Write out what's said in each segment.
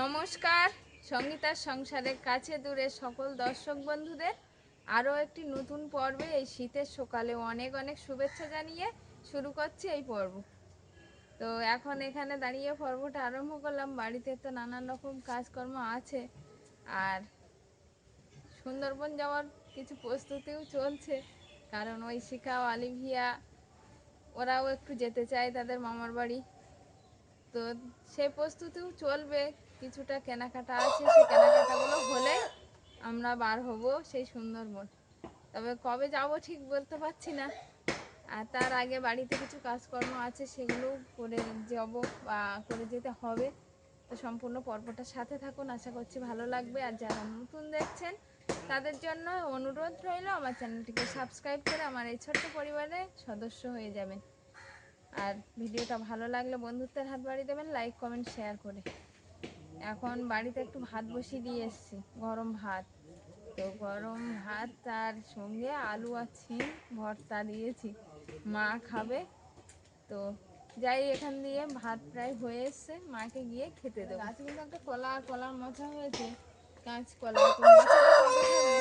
নমস্কার, সঙ্গীতার সংসারের কাছে দূরে সকল দর্শক বন্ধুদের। আরও একটি নতুন পর্বে এই শীতের সকালে অনেক অনেক শুভেচ্ছা জানিয়ে শুরু করছি এই পর্ব। তো এখন এখানে দাঁড়িয়ে পর্বটা আরম্ভ করলাম। বাড়িতে তো নানান রকম কাজকর্ম আছে আর সুন্দরবন যাওয়ার কিছু প্রস্তুতিও চলছে। কারণ ওই শিখা অলিভিয়া ওরাও একটু যেতে চায় তাদের মামার বাড়ি। তো সেই প্রস্তুতিও চলবে। কিছুটা কেনাকাটা আছে, সেই কেনাকাটাগুলো হলে আমরা বার হব সেই সুন্দরবন তবে কবে যাব ঠিক বলতে পারছি না। আর তার আগে বাড়িতে কিছু কাজকর্ম আছে, সেগুলো করে যাব বা করে যেতে হবে। তো সম্পূর্ণ পর্বটার সাথে থাকুন, আশা করছি ভালো লাগবে। আর যারা নতুন দেখছেন, তাদের জন্য অনুরোধ রইল, আমার চ্যানেলটিকে সাবস্ক্রাইব করে আমার এই ছোট্ট পরিবারের সদস্য হয়ে যাবেন। আর ভিডিওটা ভালো লাগলে বন্ধুত্বের হাত বাড়িয়ে দেবেন, লাইক, কমেন্ট, শেয়ার করে। এখন বাড়িতে একটু ভাত বসিয়ে দিয়ে এসেছি গরম ভাত। তো গরম ভাত তার সঙ্গে আলু আর ছিম ভর্তা দিয়েছি। মা খাবে। তো যাই এখান দিয়ে ভাত প্রায় হয়ে এসছে। মাকে গিয়ে খেতে দেবো। গাছে কিন্তু একটা কলা কলার মোচা হয়েছে। কাঁচ কলা তো মোচাটা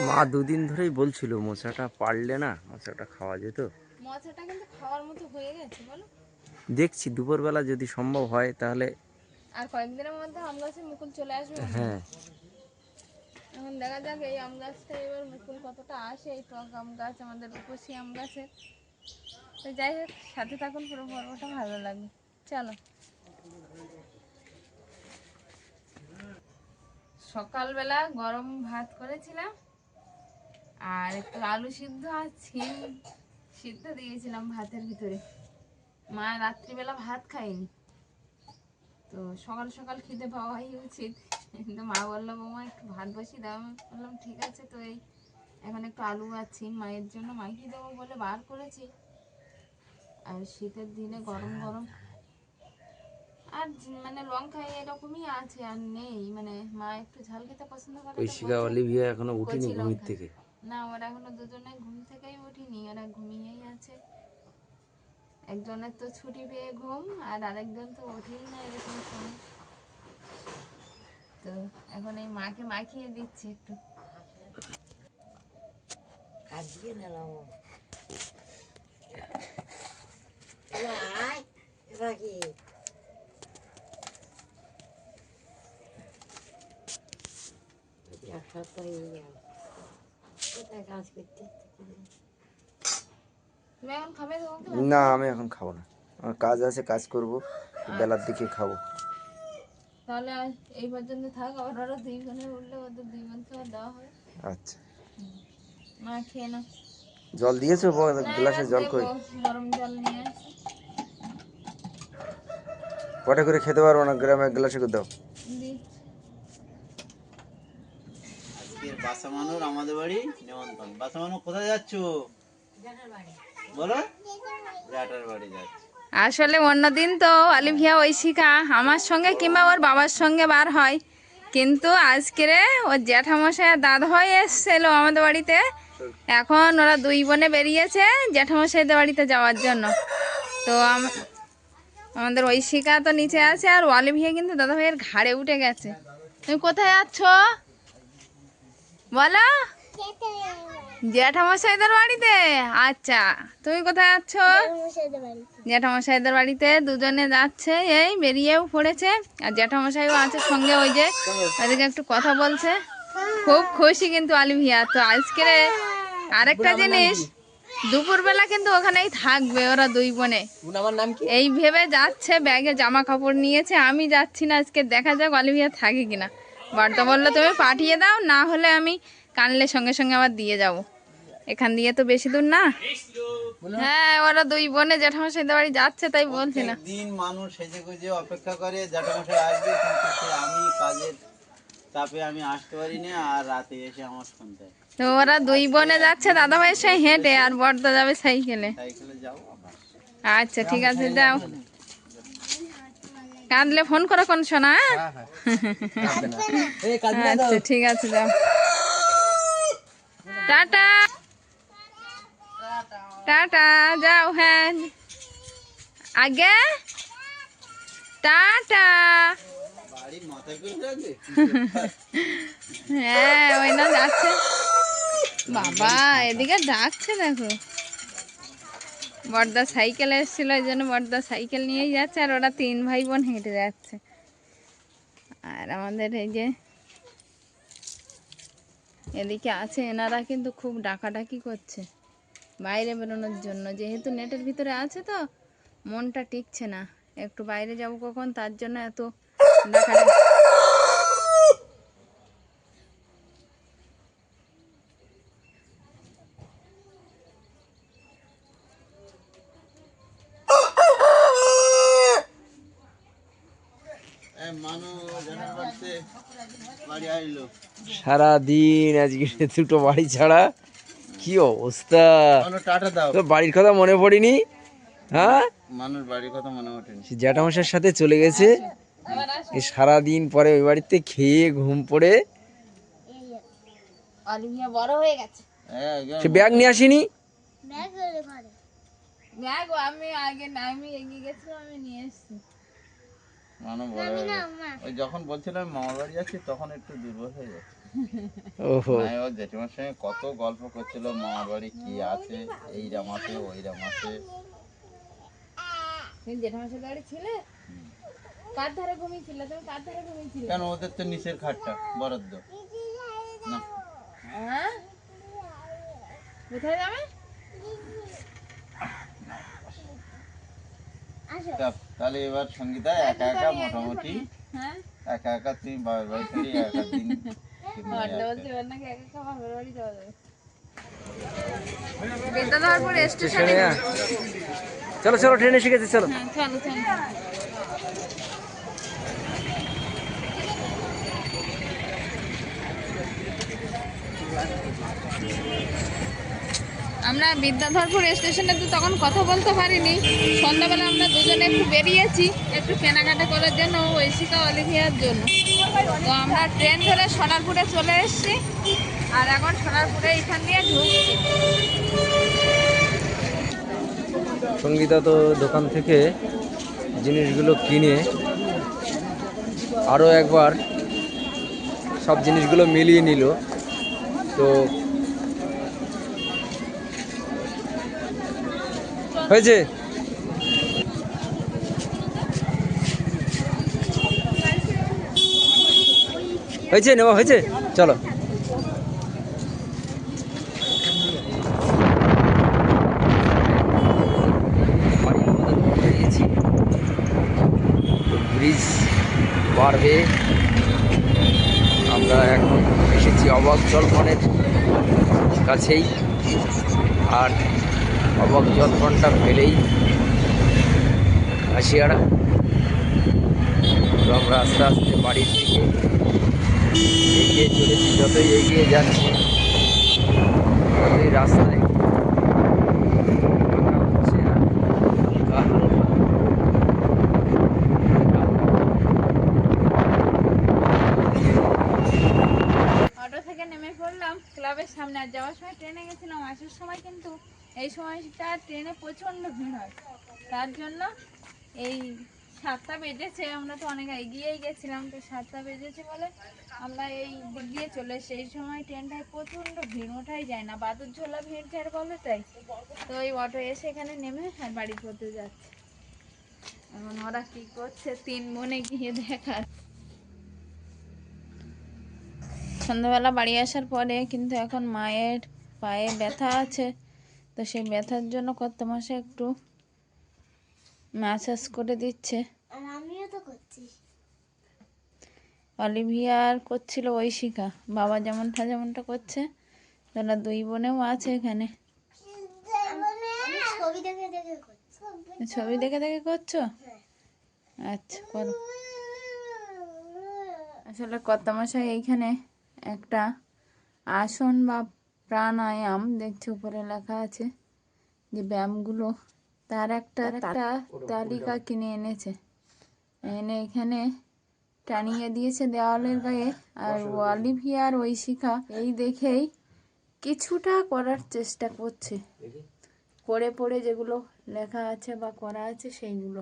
মা দুদিন ধরেই বলছিল মোচাটা পারলে না মোচাটা খাওয়া যেত। মোচাটা কিন্তু খাওয়ার মতো হয়ে গেছে বলো। দেখছি দুপুরবেলা যদি সম্ভব হয় তাহলে আর কয়েকদিনের মধ্যে আম গাছে মুকুল চলে আসবে হ্যাঁ। এখন দেখা যাক এই আম গাছটা এবার মুকুল কতটা আসে এই টক আম গাছ আমাদের রূপসী আম গাছের। তো যাই হোক সাথে থাকুন পুরো পর্বটা ভালো লাগবে। চলো। সকালবেলা গরম ভাত করেছিলাম আর একটু আলু সিদ্ধ আর ছিম সিদ্ধ দিয়েছিলাম ভাতের ভিতরে। মা রাত্রিবেলা ভাত খায়নি। তো সকাল সকাল খিদে পাওয়াই উচিত। কিন্তু মা বলল বৌমা একটু ভাত বসিয়ে দাও। বললাম ঠিক আছে তো এই এখন একটু আলু আছি মায়ের জন্য মাইকে দেবো বলে বার করেছি। আর শীতের দিনে গরম গরম আর মানে লঙ্কা এরকমই আছে আর নেই। মানে মা একটু ঝাল খেতে পছন্দ করে ঐশিকা অলিভিয়া এখনও উঠিনি লঙ্কা। থেকে? না ওরা এখনও দুজনে ঘুম থেকেই উঠিনি ওরা ঘুমিয়েই আছে। একজনের তো ছুটি পেয়ে ঘুম আর আরেকজন তো ওঠেই না এরকম সময়। তো এখন এই মাকে মাখিয়ে দিচ্ছি একটু। আজকে নিলাম। আয় রাখি। এক সপ্তাহ হয়ে কোথায় কাজ করতে তুমি এখন খাবে না? আমি এখন খাব না। আমার কাজ আছে কাজ করব বেলার দিকে খাব। তাহলে আজ এই পর্যন্ত থাক আবার দুই বোনের উঠলে ওদের দুই বোনকে দেওয়া হবে। আচ্ছা। মা খেয়ে না জল দিয়েছ? গ্লাসে জল কই? গরম জল নিয়ে আসি। করে খেতে পারব না? গ্রামে গ্লাসে করে দাও। দি আজকের বাসা মানুষ আমাদের বাড়ি নেমন্তন্ন বাসা মানুষ কোথায় যাচ্ছ? বলো। জ্যাঠার বাড়ি যাচ্ছ। আসলে অন্যদিন তো অলিভিয়া ঐশিকা আমার সঙ্গে কিংবা ওর বাবার সঙ্গে বার হয়। কিন্তু আজকেরে ওর জ্যাঠামশাই আর দাদা ভাই এসেছিল আমাদের বাড়িতে। এখন ওরা দুই বোনে বেরিয়েছে জ্যাঠামশাইদের বাড়িতে যাওয়ার জন্য। তো আম- আমাদের ঐশিকা তো নিচে আছে আর অলিভিয়া কিন্তু দাদা ভাইয়ের ঘাড়ে উঠে গেছে। তুমি কোথায় যাচ্ছ বলো। জ্যাঠামশাইদের বাড়িতে? আচ্ছা তুমি কোথায় যাচ্ছ জ্যাঠামশাইদের বাড়িতে। দুজনে যাচ্ছে এই বেরিয়েও পড়েছে। আর জ্যাঠামশাইও আছে সঙ্গে ওই যে ওদিকে একটু কথা বলছে। খুব খুশি কিন্তু আলিভিয়া। তো আজকে আরেকটা জিনিস দুপুরবেলা কিন্তু ওখানেই থাকবে ওরা দুই বোনে। এই ভেবে যাচ্ছে ব্যাগে জামা কাপড় নিয়েছে আমি যাচ্ছি না আজকে দেখা যাক অলিভিয়া থাকে কিনা। বার্তা বলল তুমি পাঠিয়ে দাও না হলে আমি কানলে সঙ্গে সঙ্গে আবার দিয়ে যাব। এখান দিয়ে তো বেশি দূর না? হ্যাঁ ওরা দুই বোনে জ্যাঠামশাইদের বাড়ি যাচ্ছে তাই বলছি না। দিন মানুষ সেজে গুজে অপেক্ষা করে জ্যাঠামশাই আসবে কিন্তু আমি কাজের চাপে আমি আসতে পারি না আর রাতে এসে আমার শুনতে তো ওরা দুই বোনে যাচ্ছে দাদা ভাইয়ের সাথে হেঁটে আর বর্দা যাবে সাইকেলে। সাইকেলে যাব আবার। আচ্ছা ঠিক আছে যাও। কাঁদলে ফোন করো কোন শোনা আচ্ছা ঠিক আছে যাও। টাটা। টাটা, যাও হ্যাঁ। আগে? টাটা। হ্যাঁ ওই না যাচ্ছে। বাবা, এদিকে ডাকছে, দেখো। বর্দা সাইকেল এসেছিল ওই জন্য বর্দা সাইকেল নিয়েই যাচ্ছে, আর ওরা তিন ভাই বোন হেঁটে যাচ্ছে। আর আমাদের এই যে এদিকে আছে, এনারা কিন্তু খুব ডাকাডাকি করছে। বাইরে বেরোনোর জন্য। যেহেতু নেটের ভিতরে আছে তো মনটা টিকছে না। একটু বাইরে যাব কখন? তার জন্য এত মানু সারাদিন আজকে দুটো বাড়ি ছাড়া কি অবস্থা? তো বাড়ির কথা মনে পড়েনি? হ্যাঁ? মানুষ বাড়ির কথা মনে ওঠেনি সে জ্যাঠামশার সাথে চলে গেছে। এই সারাদিন পরে ওই বাড়িতে খেয়ে ঘুম পড়ে। বড় হয়ে গেছে। হ্যাঁ, একদম। সে ব্যাগ নিয়ে আসেনি? ব্যাগ আমি আগে না আমি এগিয়ে গেছিলাম আমি নিয়ে এসেছি। মানু বড় ওই যখন বলছিলাম মামার বাড়ি যাচ্ছি তখন একটু দুর্বল হয়ে যাচ্ছে ওহো। ও জেঠিমার সঙ্গে কত গল্প করছিল মামার বাড়ি কি আছে এইরাম আছে ওইরাম আছে। তুমি জেঠামার সাথে বাড়ি ছিলে? কার ধারে ঘুমিয়েছিলে? তুমি কার ধারে ঘুমিয়েছিলে? কেন ওদের তো নিচের খাটটা বরাদ্দ। না। হ্যাঁ? কোথায় যাবে? তাহলে এবার সঙ্গীতা একা একা মোটামুটি হ্যাঁ? একা একা তুমি বাবার বাড়ি থেকে একা দিন। স্টেশনে চলো চলো ট্রেনে শিখেছি চলো। হ্যাঁ চলো চলো। আমরা বিদ্যাধরপুর স্টেশনে তো তখন কথা বলতে পারিনি। সন্ধ্যাবেলা আমরা দুজনে একটু বেরিয়েছি, একটু কেনাকাটা করার জন্য ঐশিকা অলিভিয়ার জন্য। তো আমরা ট্রেন ধরে সোনারপুরে চলে এসেছি, আর এখন সোনারপুরে এখান দিয়ে ঢুকছি। সঙ্গীতা তো দোকান থেকে জিনিসগুলো কিনে আরও একবার সব জিনিসগুলো মিলিয়ে নিল। তো হয়েছে? হয়েছে নেওয়া হয়েছে? চলো। ব্রিজ পার আমরা এখন এসেছি অবাক জলপনের কাছেই। আর অবাক জলপনটা ফেলেই হাসিয়ারা তো আমরা আস্তে আস্তে বাড়ির দিকে এগিয়ে চলেছি, যতই এগিয়ে যাচ্ছি, ততই রাস্তায় ফাঁকা হচ্ছে আর হালকা হালকা অটো থেকে নেমে পড়লাম ক্লাবের সামনে আর যাওয়ার সময় ট্রেনে গেছিলাম, আসার সময় কিন্তু এই সময়টা ট্রেনে প্রচণ্ড ভিড় হয়। তার জন্য এই সাতটা বেজেছে, আমরা তো অনেক এগিয়েই গেছিলাম, তো সাতটা বেজেছে বলে আমরা এই দিয়ে চলে এই সময় ট্রেনটায় প্রচণ্ড ভিড়, ওঠাই যায় না বাদুর ঝোলা ভিড় যার বলে তাই। তো এই অটো এসে এখানে নেমে আর বাড়ি পড়তে যাচ্ছে। এখন ওরা কি করছে তিন মনে গিয়ে দেখা সন্ধ্যাবেলা বাড়ি আসার পরে কিন্তু এখন মায়ের পায়ে ব্যথা আছে। তো সেই ব্যথার জন্য কত মাসে একটু ম্যাসাজ করে দিচ্ছে। আর আমিও অলিভিয়ার করছিল ঐশিকা। বাবা যেমনটা যেমনটা করছে তারা দুই বোনেও আছে এখানে। ছবি দেখে দেখে করছি। ছবি দেখে দেখে করছ? আচ্ছা করো। আসলে কর্তামশাই এইখানে একটা আসন বা প্রাণায়াম দেখছি উপরে লেখা আছে যে ব্যায়ামগুলো তার একটা একটা তালিকা কিনে এনেছে। এনে এখানে টানিয়ে দিয়েছে দেওয়ালের গায়ে। আর অলিভিয়ার ঐশিকা এই দেখেই কিছুটা করার চেষ্টা করছে। পড়ে পড়ে যেগুলো লেখা আছে বা করা আছে সেইগুলো।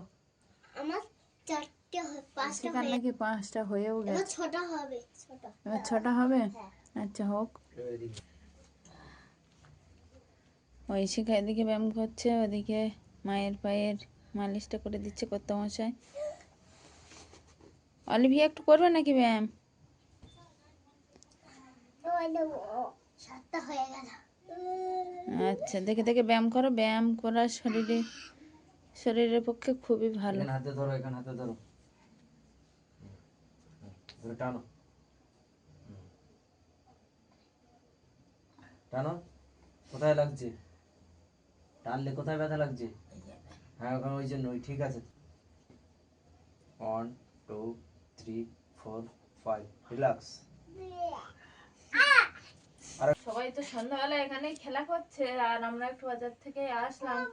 আমার হয় পাঁচটা হয়ে নাকি পাঁচটা হয়েও এবার গেছে? ছটা হবে এবার ছটা হবে? হ্যাঁ। আচ্ছা হোক। ঐশিকা এদিকে ব্যায়াম করছে ওদিকে মায়ের পায়ের মালিশটা করে দিচ্ছে কর্তা মশাই অলিভিয়া একটু করবে নাকি ব্যায়াম? হয়ে আচ্ছা দেখে দেখে ব্যায়াম করো। ব্যায়াম করা শরীরে শরীরের পক্ষে খুবই ভালো। হাতে ধরো এখানে হাতে ধরে। টানো টানো কোথায় লাগছে? টানলে কোথায় ব্যথা লাগছে? হ্যাঁ ওখানে ওই জন্য ওই ঠিক আছে। One two three four five relax সবাই তো সন্ধ্যাবেলা এখানেই খেলা করছে আর আমরা একটু বাজার থেকে আসলাম।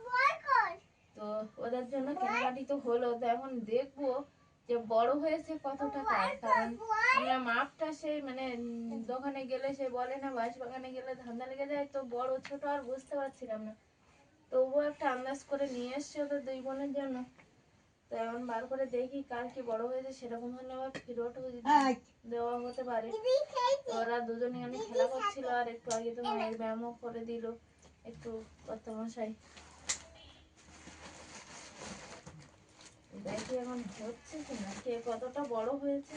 তো ওদের জন্য কেনাকাটি তো হলো তো এখন দেখব। যে বড় হয়েছে কত টাকা কারণ আমরা মাপটা সে মানে দোকানে গেলে সে বলে না বাঁশ বাগানে গেলে ধান্দা লেগে যায় তো বড় ছোট আর বুঝতে পারছিলাম না। তবুও একটা আন্দাজ করে নিয়ে এসছে ওদের দুই বোনের জন্য। তো এখন বার করে দেখি কার কি বড় হয়েছে সেরকম হলে আবার যদি দেওয়া হতে পারে। তো ওরা দুজনে আমি খেলা করছিল আর একটু আগে তো মায়ের ব্যায়ামও করে দিল একটু কত মশাই দেখি এখন হচ্ছে কি না কে কতটা বড় হয়েছে?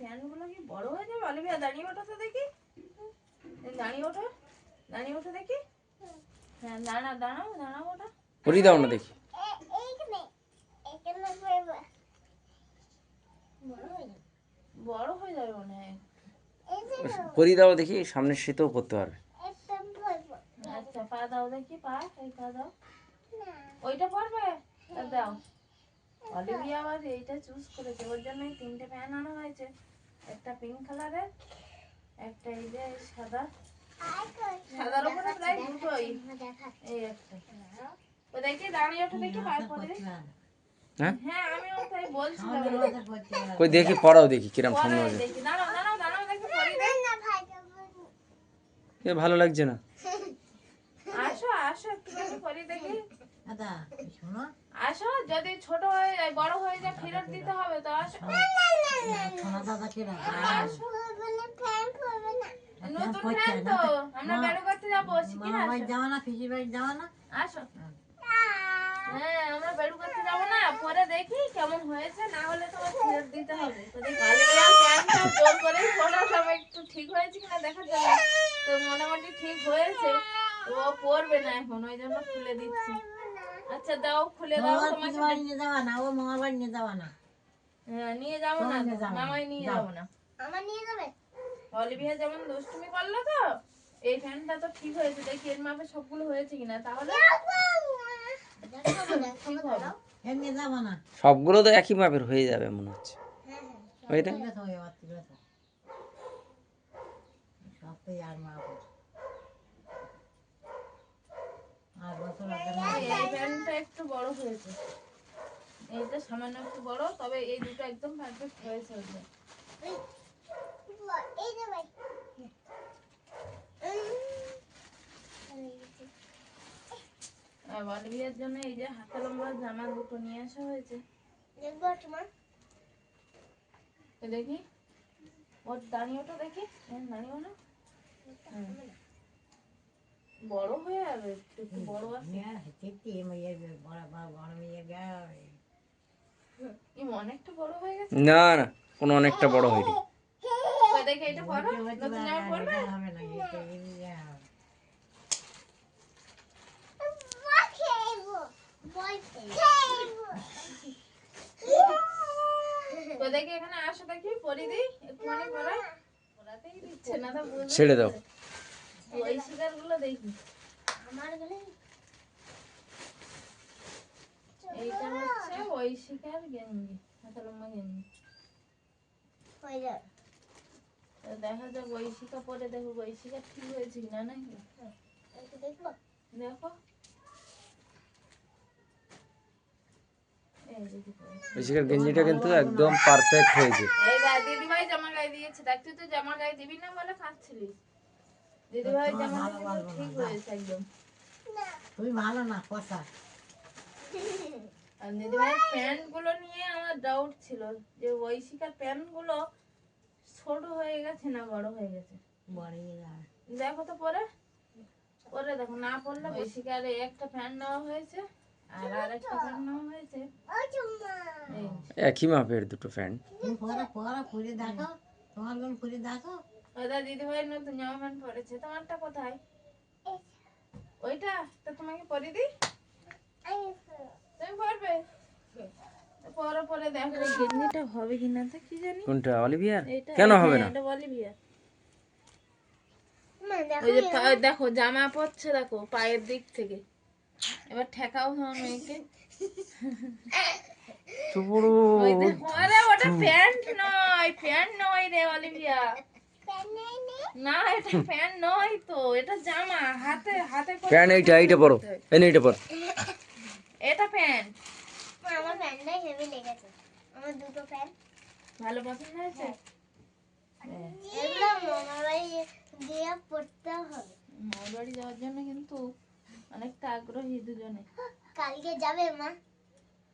ফ্যানগুলো কি বড় হয়ে যাবে অলিভিয়া দাঁড়িয়ে ওঠো তো দেখি। দাঁড়িয়ে ওঠো। দাঁড়িয়ে ওঠো দেখি। হ্যাঁ দাঁড়া দাঁড়াও দাঁড়াও ওটা। পরি দাও না দেখি। বড় হয়ে যাবে মনে হয়। এই যে পরি দাও দেখি সামনের শীতেও করতে পারবে। আচ্ছা পা দাও দেখি, পা দাও। ওইটা দাও। অলিভিয়া এইটা চুজ তিনটে আনা হয়েছে। একটা পিঙ্ক কালারের একটা সাদা। সাদার প্রায় দাঁড়িয়ে দেখি পায়ে দিই। হ্যাঁ? হ্যাঁ কই দেখি পড়াও দেখি কিরম সামনে ভাই এ ভালো লাগছে না? আসো আসো দেখি দাদা শোনো। আসো যদি ছোট হয়ে যায় বড় হয়ে যায় ফেরত দিতে হবে তো আসো। দাদা আসো। না ফ্যান না। নতুন ফ্যান তো আমরা বেরো করতে যাব শিখি যাওয়া না পিসির বাড়ি যাওয়া না। আসো। হ্যাঁ আমরা বেরো করতে যাব না পরে দেখি কেমন হয়েছে না হলে ফেরত দিতে হবে। তো দেখি প্যান্টটা জোর করে পড়ালাম একটু ঠিক হয়েছে কিনা দেখার জন্য তো মোটামুটি ঠিক হয়েছে তো ও না এখন ওই জন্য খুলে দিচ্ছি। আচ্ছা দাও খুলে দাও মামার তোমাকে। বাড়ি নিয়ে যাওয়া না ও বাড়ি নিয়ে যাওয়া না। হ্যাঁ, নিয়ে যাব না নিয়ে যাব না। মামাই নিয়ে যাও। যাব না। আমার নিয়ে যাবে? অলিভিয়া যেমন দুষ্টুমি করল তো এই ফ্যানটা তো ঠিক হয়েছে দেখি এর মাপে সবগুলো হয়েছে কিনা তাহলে সবগুলো তো একই মাপের হয়ে যাবে মনে হচ্ছে। একটু বড় হয়েছে এইটা সামান্য একটু বড় তবে এই। দুটো একদম পারফেক্ট হয়েছে আর অলিভিয়ার জন্য এই যে হাতে লম্বা জামা দুটো নিয়ে আসা হয়েছে। দেখব তোমার দেখি। ওর দাঁড়িয়ে ওঠো দেখি। হ্যাঁ দাঁড়িয়ে ওঠো হুম। বড় হয়ে যাবে একটু বড় আছে। গায়ে এই অনেকটা বড় হয়ে গেছে? না না কোনো অনেকটা বড় হয়নি। তো দেখি এটা পড়ো নতুন জামা পড়বে হবে না এটা ইয়ে হবে। তো দেখি এখানে আসো দেখি পরি দিই একটুখানি পড়াই। পড়াতেই দিচ্ছে না তো ছেড়ে দাও। ওই দেখি। আমার গলে। এইটা হচ্ছে ওই শিকার গেঞ্জি হাতে লম্বা গেঞ্জি। হয়ে যাবে। তো দেখা যাক ওই শিকা পরে দেখো ওই ঠিক হয়েছে কিনা নাকি? দেখব। দেখো দেখি। বেশিকার গেঞ্জিটা কিন্তু একদম পারফেক্ট হয়েছে। এই গা দিদি ভাই জামা গায়ে দিয়েছে। দেখ তুই তো জামা গায়ে দিবি না বলে খাচ্ছিলিস দিদি ভাই জামা ঠিক হয়েছে একদম। তুমি ভালো না কথা আর দিদি ভাই প্যান্টগুলো নিয়ে আমার ডাউট ছিল যে ঐশিকার প্যান্টগুলো ছোট হয়ে গেছে না বড় হয়ে গেছে? বড় দেখো তো পরে। পরে দেখো না পড়লে ঐশিকার এই একটা প্যান্ট নেওয়া হয়েছে। আর হয়েছে। একই মাপের দুটো পরে পরে দেখো তোমার পুরে দেখো। নতুন জামা প্যান্ট পরেছে তোমারটা কোথায়? ওইটা তো তোমাকে পরে দিই? তুমি পরবে? পরে পরে দেখো। গেঞ্জিটা হবে কিনা তা কি জানি? কোনটা কেন হবে না? এটা দেখো জামা পরছে দেখো পায়ের দিক থেকে। এবার ঠেকাও তোমার মেয়েকে। আরে ওটা প্যান্ট নয় প্যান্ট নয় রে অলিভিয়া। না এটা প্যান্ট নয় তো এটা জামা হাতে হাতে প্যান্ট এইটা এইটা পরো। এই নে, এইটা পরো। এটা প্যান্ট। আমার প্যান্টটাই হেভি লেগেছে। আমার দুটো প্যান্ট। ভালো পছন্দ হয়েছে? এগুলো মামার বাড়ি দিয়ে পড়তে হবে। যাওয়ার জন্য কিন্তু অনেকটা আগ্রহী দুজনে। কালকে যাবে মা।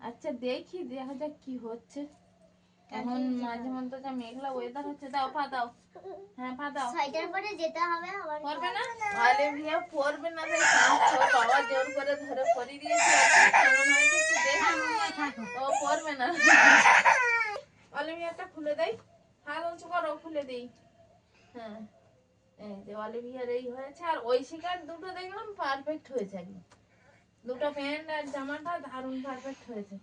আচ্ছা দেখি দেখা যাক কি হচ্ছে। এখন মাঝে মধ্যে যা মেঘলা ওয়েদার হচ্ছে দাও পা দাও হ্যাঁ পা দাও ছয়টার পরে যেতে হবে আবার পড়বে না? আলে ভিয়া পড়বে না কাঁদছে। বাবা জোর করে ধরে পরিয়ে দিয়েছে আর কেমন হয়েছে একটু দেখি ও পড়বে না। অলিভিয়ারটা খুলে দেই। হাত উঁচু করো খুলে দিই। হ্যাঁ। যে অলিভিয়ার এই হয়েছে, আর ওই শিকার দুটো দেখলাম পারফেক্ট হয়েছে একদম। দুটো প্যান্ট আর জামাটা দারুণ পারফেক্ট হয়েছে।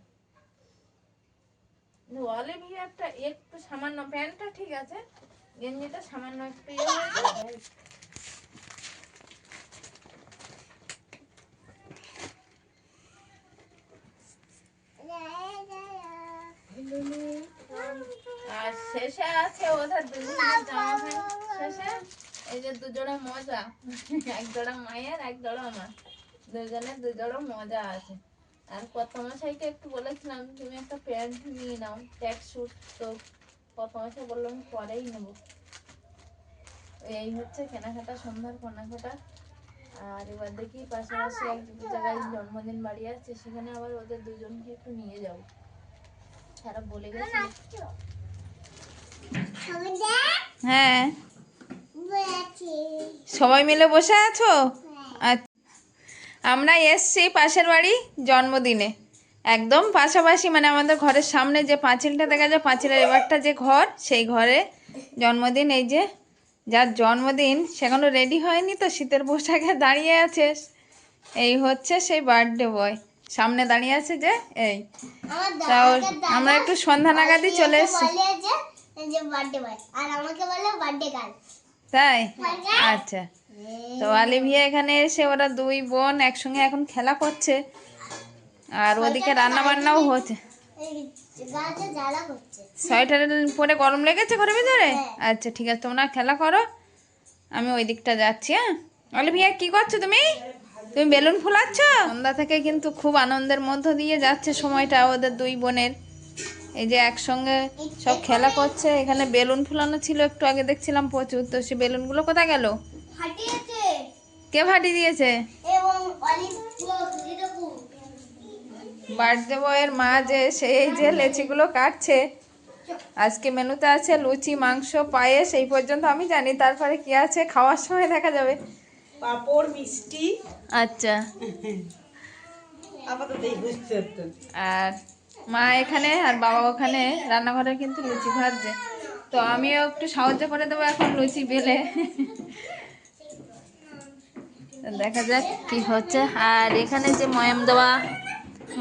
একটু সামান্য প্যান্টটা ঠিক আছে, গেঞ্জিটা সামান্য একটু ইয়ে হয়েছে আর শেষে আছে ওদের দুজনের জামা প্যান্ট। শেষে? এই যে দুজোড়া মজা। এক জোড়া মায়ের এক জোড়া আমার। দুজনের দু জোড়া মজা আছে। আর মশাইকে একটু বলেছিলাম তুমি একটা প্যান্ট নিয়ে নাও ট্যাক্স স্যুট তো কত মশাই বলল আমি পরেই নেব। এই হচ্ছে কেনাকাটা সন্ধ্যার কেনাকাটা। আর এবার দেখি পাশাপাশি এক দু জায়গায় জন্মদিন বাড়ি আছে সেখানে আবার ওদের দুজনকে একটু নিয়ে যাব। তারা বলে গেছে হ্যাঁ। সবাই মিলে বসে আছো? আচ্ছা। আমরা এসছি পাশের বাড়ি জন্মদিনে। একদম পাশাপাশি মানে আমাদের ঘরের সামনে যে পাঁচিলটা দেখা যায় পাঁচিলের এবারটা যে ঘর সেই ঘরে জন্মদিন এই যে যার জন্মদিন সেখানে রেডি হয়নি তো শীতের পোশাকে দাঁড়িয়ে আছে। এই হচ্ছে সেই বার্থডে বয় সামনে দাঁড়িয়ে আছে যে এই। তাও আমরা একটু সন্ধ্যা নাগাদই চলে এসছি। আর আমাকে বলে বার্থডে তাই? আচ্ছা। তো আলিভিয়া এখানে এসে ওরা দুই বোন একসঙ্গে এখন খেলা করছে। আর ওদিকে রান্না বান্নাও হচ্ছে। সোয়েটার পরে গরম লেগেছে ঘরের ভিতরে? আচ্ছা ঠিক আছে তোমরা খেলা করো। আমি ওই দিকটা যাচ্ছি হ্যাঁ? অলিভিয়া কি করছ তুমি? তুমি বেলুন ফুলাচ্ছ? সন্ধ্যা থেকে কিন্তু খুব আনন্দের মধ্য দিয়ে যাচ্ছে সময়টা ওদের দুই বোনের। এই যে একসঙ্গে সব খেলা করছে এখানে বেলুন ফুলানো ছিল একটু আগে দেখছিলাম প্রচুর তো সে বেলুনগুলো কোথায় গেল? কে ফাটি দিয়েছে? বার্থডে বয়ের মা যে সেই যে লেচিগুলো কাটছে। আজকে মেনুতে আছে লুচি মাংস পায়েস এই পর্যন্ত আমি জানি তারপরে কি আছে খাওয়ার সময় দেখা যাবে। পাঁপড় মিষ্টি। আচ্ছা। আর মা এখানে আর বাবা ওখানে রান্নাঘরে কিন্তু লুচি ভাজছে। তো আমিও একটু সাহায্য করে দেবো এখন লুচি বেলে। দেখা যাক কি হচ্ছে। আর এখানে যে ময়াম দেওয়া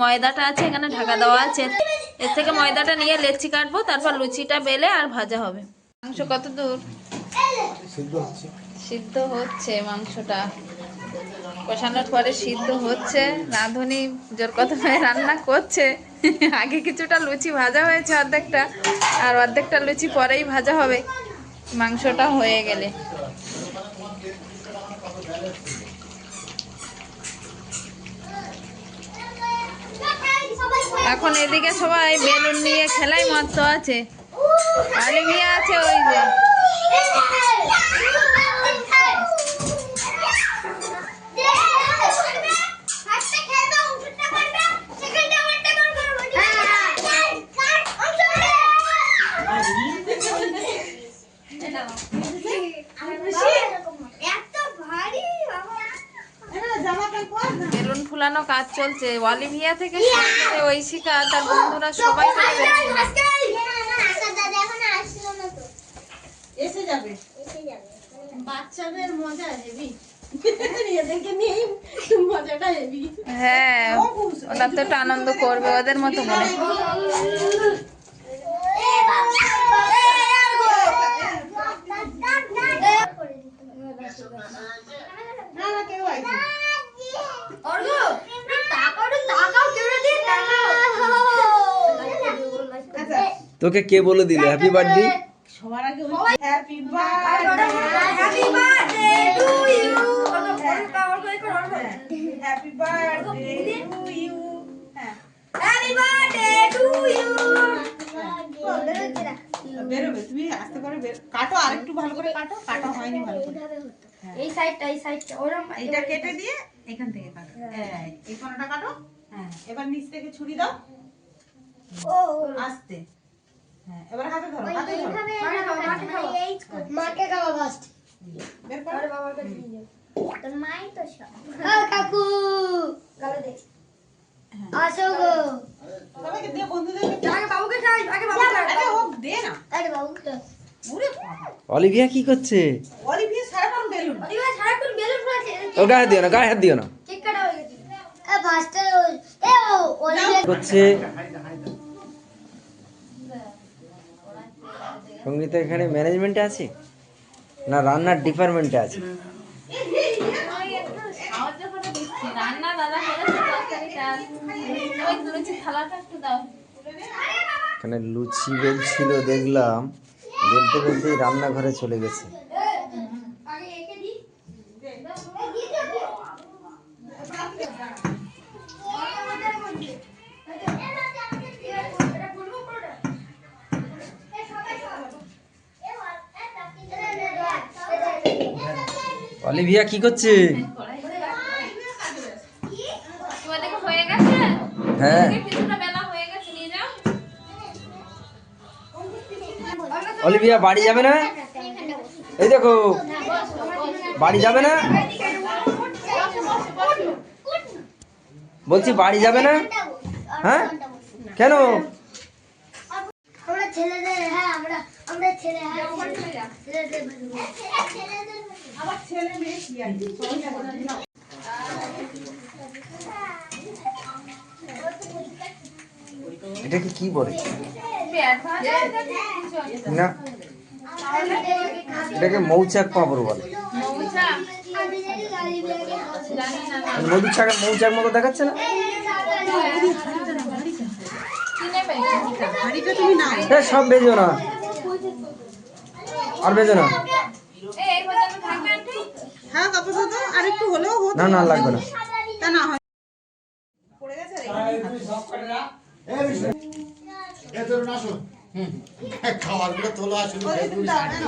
ময়দাটা আছে এখানে ঢাকা দেওয়া আছে। এর থেকে ময়দাটা নিয়ে লেচি কাটবো তারপর লুচিটা বেলে আর ভাজা হবে। মাংস কত দূর? সিদ্ধ হচ্ছে মাংসটা। কষানোর পরে সিদ্ধ হচ্ছে। রাঁধুনি জোর কথা রান্না করছে। আগে কিছুটা লুচি ভাজা হয়েছে অর্ধেকটা, আর অর্ধেকটা লুচি পরেই ভাজা হবে। মাংসটা হয়ে গেলে। এখন এদিকে সবাই বেলুন নিয়ে খেলাই মত্ত আছে। আছে ওই যে। ফুলানো কাজ চলছে। অলিভিয়া থেকে ওই তার বন্ধুরা সবাই মিলে বেলুন ফুলাচ্ছে। এসে যাবে। বাচ্চাদের মজা হেভি। এদেরকে নিয়েই মজাটা হেভি। হ্যাঁ ওরা তো একটা আনন্দ করবে ওদের মতো করে না না কেউ আছে আচ্ছা তোকে কে বলে দিল? হ্যাপি বার্থডে সবার আগে happy birthday happy birthday to you হ্যাঁ বেরোবে তুমি আস্তে করে কাটো আর একটু ভালো করে কাটো। কাটা হয়নি ভালো করে। এই সাইডটা এই সাইডটা ওরম এইটা কেটে দিয়ে এখান থেকে কাটো। এই, কাটো। হ্যাঁ এবার নিচ থেকে ছুরি দাও। আস্তে। হ্যাঁ এবার হাতে ধরো হাতে ধরো। মাকে খাওয়া ফার্স্ট বের করো। তোর মাই তো সব। কাকু। গালে দে। আসো গো। সবাইকে দে বন্ধুদেরকে আগে বাবুকে খাই আগে বাবুকে আরে হোক দে না। আরে বাবুকে খাই ওরে বাবা। অলিভিয়া কি করছে? অলিভিয়া সারাক্ষণ বেলুন। সারাক্ষণ বেলুন ফুলাচ্ছে ও গায়ে দিও না গায়ে হাত দিও না। কেক কাটা হয়ে গেছে। এ ফার্স্টে এ ও করছে। সঙ্গীতা এখানে ম্যানেজমেন্টে আছে? না রান্নার ডিপার্টমেন্টে আছে? ওই লুচি বেল ছিল এখানে দেখলাম। বলতে বেলতেই রান্নাঘরে চলে গেছে আগে একে দি অলিভিয়া কি করছে? হয়ে। অলিভিয়া, বাড়ি যাবে না? এই দেখো, বাড়ি যাবে না? বলছি, বাড়ি যাবে না? হ্যাঁ? কেন? আমরা ছেলেদের হ্যাঁ আমরা আমরা ছেলে হ্যাঁ ছেলেদের আমার ছেলে মেয়ে কি আছে সবাই যাবে এটাকে কি বলে? না। এটাকে মৌচাক পাঁপড় বলে। মৌচা আমি জানি গাড়ি ব্যাগে আছে জানি না? না। মধু ছাগা মৌচাক মতো দেখাচ্ছে না সব বেজো না। আর বেজো না এই এই পর্যন্ত থাকবে আন্টি হ্যাঁ আপাতত আর একটু হলেও হতো। না না লাগবে না। তা না হয়। পড়ে গেছে রে খাবারগুলো তোলো আসলে ওই তুমি দাও না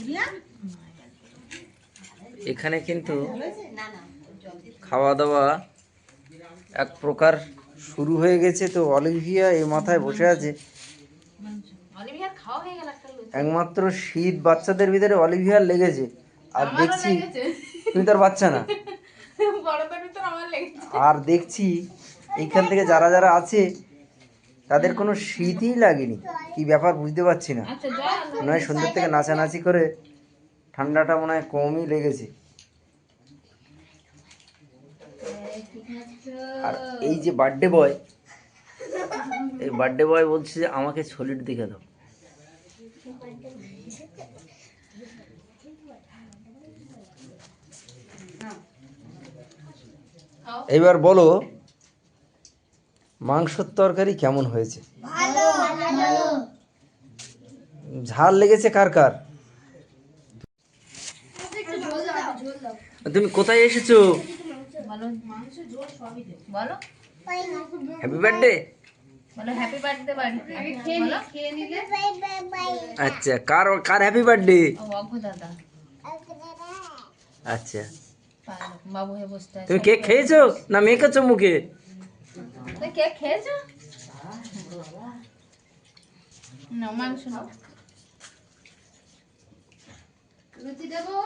রিয়া এখানে কিন্তু খাওয়া দাওয়া এক প্রকার শুরু হয়ে গেছে। তো অলিভিয়া এই মাথায় বসে আছে। অলিভিয়ার খাওয়া হয়ে গেল একমাত্র শীত বাচ্চাদের ভিতরে অলিভিয়ার লেগেছে। আর দেখছি। তুমি তার বাচ্চা না। আর দেখছি এইখান থেকে যারা যারা আছে তাদের কোনো শীতই লাগেনি। কি ব্যাপার বুঝতে পারছি না। আচ্ছা মনে হয় সন্ধ্যের থেকে নাচানাচি করে ঠান্ডাটা মনে হয় কমই লেগেছে। আর এই যে বার্থডে বয় এই বার্থডে বয় বলছে যে আমাকে সলিড দেখে দাও। এবার বলো মাংসর তরকারি কেমন হয়েছে? ঝাল লেগেছে কার কার? তুমি কোথায় এসেছ? বলো বলো। হ্যাপি বার্থডে বলো হ্যাপি বার্থডে বাড়ি বলো আচ্ছা কার কার হ্যাপি বার্থডে ও অঘু দাদা আচ্ছা পারো, বাবু হয়ে বসতে আছে তুমি কেক খেয়েছো না মেখেছো মুখে তুই কেক খেয়েছো না মাংস নাও লুচি দেবো